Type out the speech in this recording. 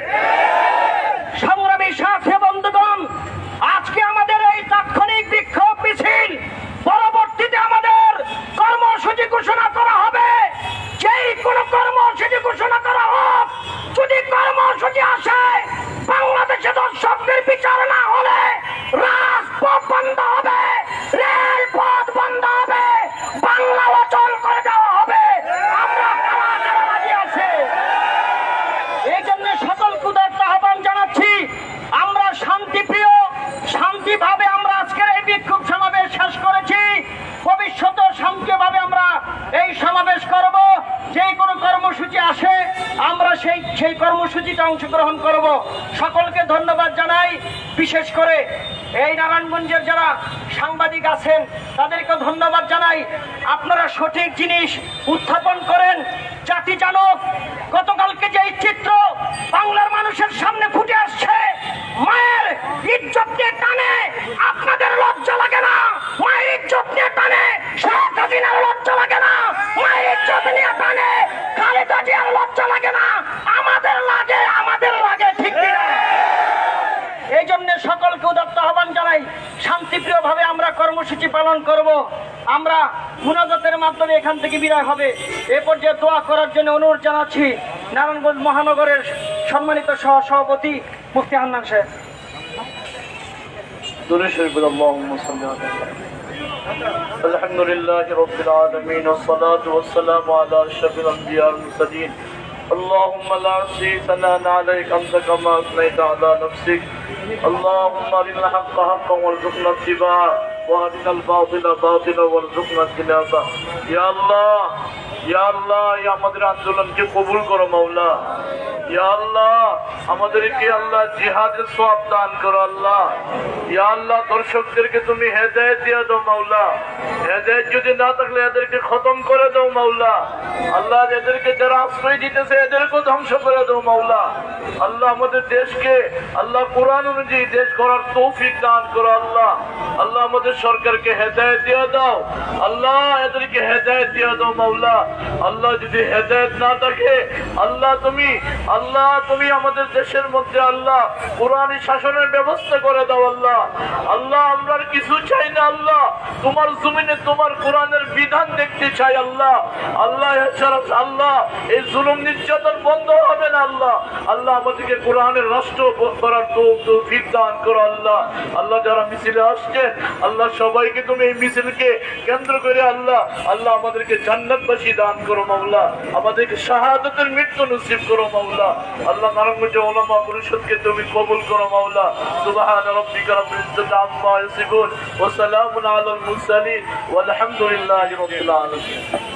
হবে সংগ্রামী সাথে বন্ধুগণ, আজকে আমাদের এই তাৎক্ষণিক বিক্ষোভ মিছিল পরবর্তীতে আমাদের কর্মসূচি ঘোষণা করা হবে। যেই কোনো কর্মসূচি ঘোষণা করা হোক, যদি কর্মসূচি আসে, বাংলাদেশে দর্শকদের বিচার না হলে রাজপথ বন্ধ হবে রেলপথ বন্ধ হবে বাংলা অচল করে দেওয়া হবে আমরা কারা কারা রাজি আছে এই জন্য সকল কুদার্ত আহ্বান জানাচ্ছি আমরা শান্তিপ্রিয় শান্তিভাবে আমরা আজকের এই বিক্ষোভ সমাবেশ শেষ করেছি ভবিষ্যতে শান্তিভাবে আমরা এই সমাবেশ করব যে কোনো কর্মসূচি আসে আমরা সেই কর্মসূচিতে অংশগ্রহণ করব। সকলকে ধন্যবাদ জানাই। বিশেষ করে এই নারায়ণগঞ্জের যারা সাংবাদিক আছেন তাদেরকে ধন্যবাদ জানাই। আপনারা সঠিক জিনিস উত্থাপন করেন। জাতি জানক। গতকালকে আহ্বান জানাই শান্তিপ্রিয় ভাবে আমরা কর্মসূচি পালন করব আমরা মুনাজাতের মাধ্যমে এখান থেকে বিদায় হবে এ পর্যায়ে দোয়া করার জন্য অনুরোধ জানাচ্ছি নারায়ণগঞ্জ মহানগরের সম্মানিত সহ সভাপতি মুফতি হান্নান সাহেব دون شريف اللهم صل على محمد. الحمد لله رب العالمين والصلاة والسلام على أشرف الأنبياء والمرسلين اللهم لا نحصي ثناء عليك أنت كما أثنيت على نفسك اللهم أرنا الحق حقا وارزقنا اتباعه وأرنا الباطل باطلا وارزقنا اجتنابه يا الله يا الله يا আমাদের আন্দোলনকে কবুল করো মাওলা ইয়া আল্লাহ, আমাদেরকে আল্লাহ জিহাদের সব দান করো আল্লাহ। ইয়া আল্লাহ, দর্শকদেরকে তুমি হেদায়েত দিয়ে দাও মাওলা। হেদায়েত যদি না থাকলে এদেরকে খতম করে দাও মাওলা। আল্লাহ এদেরকে যারা আশ্রয় দিতেছে এদেরকে ধ্বংস করে দাও মাওলা। আল্লাহ আমাদের দেশকে, আল্লাহ কোরআন অনুযায়ী দেশ করার তৌফিক দান করো আল্লাহ। আল্লাহ আমাদের সরকারকে হেদায়েত দিয়ে দাও। আল্লাহ এদেরকে হেদায়েত দিয়ে দাও মাওলা। আল্লাহ যদি হেদায়েত না থাকে, আল্লাহ তুমি আল্লাহ তুমি আমাদের দেশের মধ্যে আল্লাহ, কোরআন শাসনের ব্যবস্থা করে দাও আল্লাহ। আল্লাহ, আমরা কিছু চাই না আল্লাহ। তোমার জমিনে তোমার কোরআনের বিধান দেখতে চাই আল্লাহ। আল্লাহ আল্লাহ, এই জুলুম নির্যাতন বন্ধ হবে না আল্লাহ। আল্লাহ, আমাদেরকে কোরআনের রাষ্ট্র করার তৌফিক দান করো আল্লাহ। আল্লাহ, যারা মিছিলে আসছেন আল্লাহ, সবাইকে তুমি এই মিছিলকে কেন্দ্র করে আল্লাহ আল্লাহ, আমাদেরকে জান্নাতবাসী দান করো মাওলা। আমাদেরকে শাহাদতের মৃত্যু নসিব করো মাওলা। আল্লাহ নারায়ণগঞ্জ ওলামা পরিষদকে তুমি কবুল করো মাওলা। সুবহান রাব্বিকা রাব্বিল ইজ্জাতি আম্মা ইয়াসিফুন। ওয়া সালামুন আলাল মুরসালিন। ওয়ালহামদুলিল্লাহি রাব্বিল আলামিন।